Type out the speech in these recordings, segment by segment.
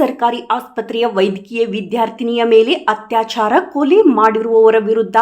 ಸರ್ಕಾರಿ ಆಸ್ಪತ್ರೆಯ ವೈದ್ಯಕೀಯ ವಿದ್ಯಾರ್ಥಿನಿಯ ಮೇಲೆ ಅತ್ಯಾಚಾರ ಕೊಲೆ ಮಾಡಿರುವವರ ವಿರುದ್ಧ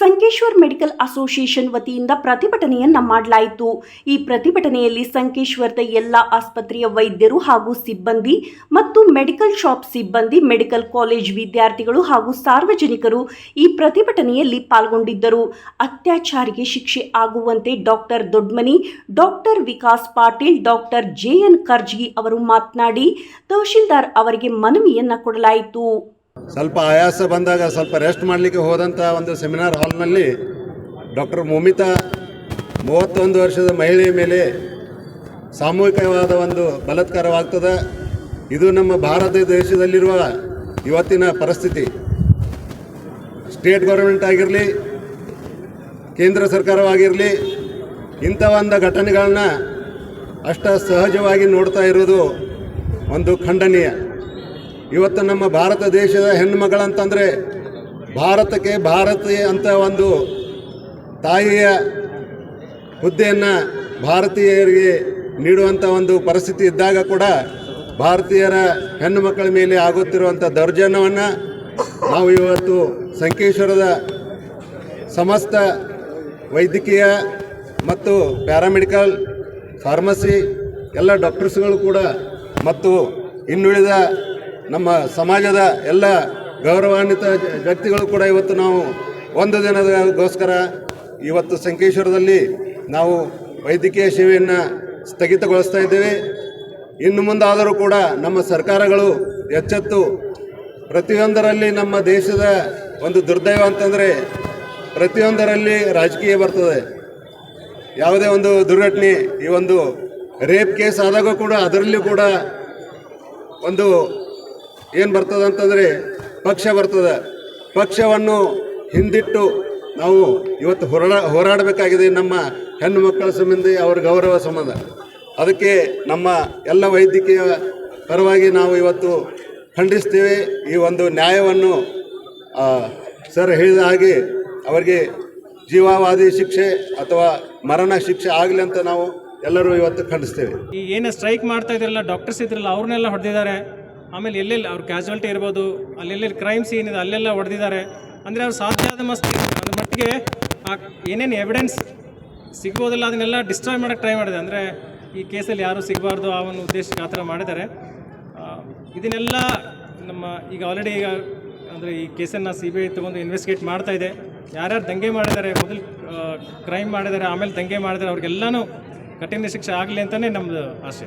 ಸಂಕೇಶ್ವರ್ ಮೆಡಿಕಲ್ ಅಸೋಸಿಯೇಷನ್ ವತಿಯಿಂದ ಪ್ರತಿಭಟನೆಯನ್ನ ಮಾಡಲಾಯಿತು. ಈ ಪ್ರತಿಭಟನೆಯಲ್ಲಿ ಸಂಕೇಶ್ವರದ ಎಲ್ಲ ಆಸ್ಪತ್ರೆಯ ವೈದ್ಯರು ಹಾಗೂ ಸಿಬ್ಬಂದಿ ಮತ್ತು ಮೆಡಿಕಲ್ ಶಾಪ್ ಸಿಬ್ಬಂದಿ, ಮೆಡಿಕಲ್ ಕಾಲೇಜ್ ವಿದ್ಯಾರ್ಥಿಗಳು ಹಾಗೂ ಸಾರ್ವಜನಿಕರು ಈ ಪ್ರತಿಭಟನೆಯಲ್ಲಿ ಪಾಲ್ಗೊಂಡಿದ್ದರು. ಅತ್ಯಾಚಾರಿಗೆ ಶಿಕ್ಷೆ ಆಗುವಂತೆ doctor Dodmani, doctor Vikas Patil, doctor J N Karjagi ಅವರು ಮಾತನಾಡಿ, ತಹಶೀಲ್ದಾರ್ ಅವರಿಗೆ ಮನವಿಯನ್ನ ಕೊಡಲಾಯಿತು. ಸ್ವಲ್ಪ ಆಯಾಸ ಬಂದಾಗ ಸ್ವಲ್ಪ ರೆಸ್ಟ್ ಮಾಡಲಿಕ್ಕೆ ಹೋದಂಥ ಒಂದು ಸೆಮಿನಾರ್ ಹಾಲ್ನಲ್ಲಿ ಡಾಕ್ಟರ್ ಮೋಮಿತಾ ಮೂವತ್ತೊಂದು ವರ್ಷದ ಮಹಿಳೆಯ ಮೇಲೆ ಸಾಮೂಹಿಕವಾದ ಒಂದು ಬಲತ್ಕಾರವಾಗ್ತದೆ. ಇದು ನಮ್ಮ ಭಾರತ ದೇಶದಲ್ಲಿರುವ ಇವತ್ತಿನ ಪರಿಸ್ಥಿತಿ. ಸ್ಟೇಟ್ ಗೌರ್ಮೆಂಟ್ ಆಗಿರಲಿ, ಕೇಂದ್ರ ಸರ್ಕಾರವಾಗಿರಲಿ, ಇಂಥ ಒಂದು ಘಟನೆಗಳನ್ನ ಅಷ್ಟ ಸಹಜವಾಗಿ ನೋಡ್ತಾ ಇರೋದು ಒಂದು ಖಂಡನೀಯ. ಇವತ್ತು ನಮ್ಮ ಭಾರತ ದೇಶದ ಹೆಣ್ಣುಮಗಳಂತಂದರೆ ಭಾರತಕ್ಕೆ ಭಾರತೀಯ ಅಂತ ಒಂದು ತಾಯಿಯ ಹುದ್ದೆಯನ್ನು ಭಾರತೀಯರಿಗೆ ನೀಡುವಂಥ ಒಂದು ಪರಿಸ್ಥಿತಿ ಇದ್ದಾಗ ಕೂಡ ಭಾರತೀಯರ ಹೆಣ್ಣು ಮಕ್ಕಳ ಮೇಲೆ ಆಗುತ್ತಿರುವಂಥ ದೌರ್ಜನ್ಯವನ್ನು ನಾವು ಇವತ್ತು ಸಂಕೇಶ್ವರದ ಸಮಸ್ತ ವೈದ್ಯಕೀಯ ಮತ್ತು ಪ್ಯಾರಾಮೆಡಿಕಲ್, ಫಾರ್ಮಸಿ ಎಲ್ಲ ಡಾಕ್ಟರ್ಸ್ಗಳು ಕೂಡ ಮತ್ತು ಇನ್ನುಳಿದ ನಮ್ಮ ಸಮಾಜದ ಎಲ್ಲ ಗೌರವಾನ್ವಿತ ವ್ಯಕ್ತಿಗಳು ಕೂಡ ಇವತ್ತು ನಾವು ಒಂದು ದಿನದಗೋಸ್ಕರ ಇವತ್ತು ಸಂಕೇಶ್ವರದಲ್ಲಿ ನಾವು ವೈದ್ಯಕೀಯ ಸೇವೆಯನ್ನು ಸ್ಥಗಿತಗೊಳಿಸ್ತಾ ಇದ್ದೇವೆ. ಇನ್ನು ಮುಂದಾದರೂ ಕೂಡ ನಮ್ಮ ಸರ್ಕಾರಗಳು ಎಚ್ಚೆತ್ತು ಪ್ರತಿಯೊಂದರಲ್ಲಿ ನಮ್ಮ ದೇಶದ ಒಂದು ದುರ್ದೈವ ಅಂತಂದರೆ ಪ್ರತಿಯೊಂದರಲ್ಲಿ ರಾಜಕೀಯ ಬರ್ತದೆ. ಯಾವುದೇ ಒಂದು ದುರ್ಘಟನೆ, ಈ ಒಂದು ರೇಪ್ ಕೇಸ್ ಆದಾಗ ಕೂಡ ಅದರಲ್ಲೂ ಕೂಡ ಒಂದು ಏನು ಬರ್ತದೆ ಅಂತಂದರೆ ಪಕ್ಷ ಬರ್ತದೆ. ಪಕ್ಷವನ್ನು ಹಿಂದಿಟ್ಟು ನಾವು ಇವತ್ತು ಹೋರಾಡ, ಹೋರಾಡಬೇಕಾಗಿದೆ ನಮ್ಮ ಹೆಣ್ಣು ಮಕ್ಕಳ ಸಂಬಂಧ, ಅವ್ರ ಗೌರವ ಸಂಬಂಧ. ಅದಕ್ಕೆ ನಮ್ಮ ಎಲ್ಲ ವೈದ್ಯಕೀಯ ಪರವಾಗಿ ನಾವು ಇವತ್ತು ಖಂಡಿಸ್ತೇವೆ ಈ ಒಂದು ನ್ಯಾಯವನ್ನು ಸರ್ ಹೇಳಿದ ಹಾಗೆ ಅವರಿಗೆ ಜೀವಾವಾದಿ ಶಿಕ್ಷೆ ಅಥವಾ ಮರಣ ಶಿಕ್ಷೆ ಆಗಲಿ ಅಂತ ನಾವು ಎಲ್ಲರೂ ಇವತ್ತು ಖಂಡಿಸ್ತೇವೆ. ಈ ಏನು ಸ್ಟ್ರೈಕ್ ಮಾಡ್ತಾ ಇದ್ರಲ್ಲ, ಡಾಕ್ಟರ್ಸ್ ಇದ್ರಲ್ಲ, ಅವ್ರನ್ನೆಲ್ಲ ಹೊಡೆದಿದ್ದಾರೆ. ಆಮೇಲೆ ಎಲ್ಲೆಲ್ಲಿ ಅವ್ರ ಕ್ಯಾಶುಯಾಲಿಟಿ ಇರ್ಬೋದು ಅಲ್ಲೆಲ್ಲಿ ಸೀನ್ ಇದೆ ಅಲ್ಲೆಲ್ಲ ಹೊಡೆದಿದ್ದಾರೆ. ಅಂದರೆ ಅವ್ರು ಸಾಧ್ಯ ಆದ ಮಸ್ತ್ ಅದ್ರ ಮಟ್ಟಿಗೆ ಆ ಏನೇನು ಎವಿಡೆನ್ಸ್ ಸಿಗ್ಬೋದಲ್ಲ ಅದನ್ನೆಲ್ಲ ಡಿಸ್ಟ್ರಾಯ್ ಮಾಡೋಕ್ಕೆ ಟ್ರೈ ಮಾಡಿದೆ. ಅಂದರೆ ಈ ಕೇಸಲ್ಲಿ ಯಾರೂ ಸಿಗಬಾರ್ದು ಆ ಒಂದು ಉದ್ದೇಶಕ್ಕೆ ಆ ಥರ ಮಾಡಿದ್ದಾರೆ. ಇದನ್ನೆಲ್ಲ ನಮ್ಮ ಈಗ ಆಲ್ರೆಡಿ ಈಗ ಅಂದರೆ ಈ ಕೇಸನ್ನು ಸಿ ಬಿ ಐ ತೊಗೊಂಡು ಇನ್ವೆಸ್ಟಿಗೇಟ್ ಮಾಡ್ತಾ ಇದೆ. ಯಾರ್ಯಾರು ದಂಗೆ ಮಾಡಿದ್ದಾರೆ ಮೊದಲು ಕ್ರೈಮ್ ಮಾಡಿದ್ದಾರೆ ಆಮೇಲೆ ದಂಗೆ ಮಾಡಿದ್ದಾರೆ ಅವ್ರಿಗೆಲ್ಲನೂ ಕಠಿಣ ಶಿಕ್ಷೆ ಆಗಲಿ ಅಂತಲೇ ನಮ್ಮದು ಆಸೆ